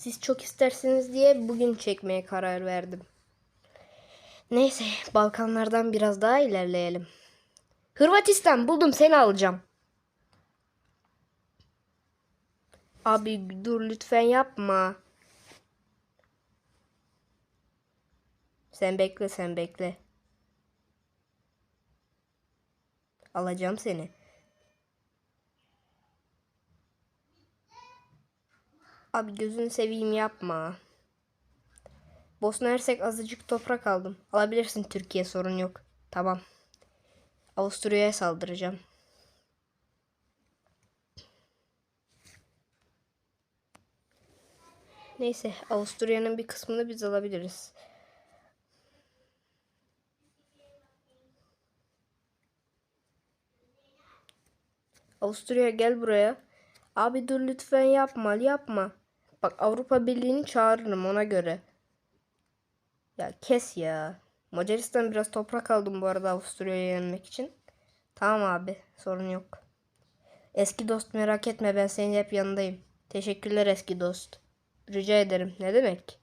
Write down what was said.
Siz çok istersiniz diye bugün çekmeye karar verdim. Neyse Balkanlardan biraz daha ilerleyelim. Hırvatistan buldum seni alacağım. Abi dur lütfen yapma. Sen bekle sen bekle. Alacağım seni. Abi gözünü seveyim yapma. Bosna Hersek azıcık toprak aldım. Alabilirsin Türkiye sorun yok. Tamam. Avusturya'ya saldıracağım. Neyse Avusturya'nın bir kısmını biz alabiliriz. Avusturya gel buraya. Abi dur lütfen yapma yapma. Bak Avrupa Birliği'ni çağırırım ona göre. Ya kes ya. Macaristan biraz toprak aldım bu arada Avusturya'ya yenmek için. Tamam abi sorun yok. Eski dost merak etme ben senin hep yanındayım. Teşekkürler eski dost. Rica ederim. Ne demek?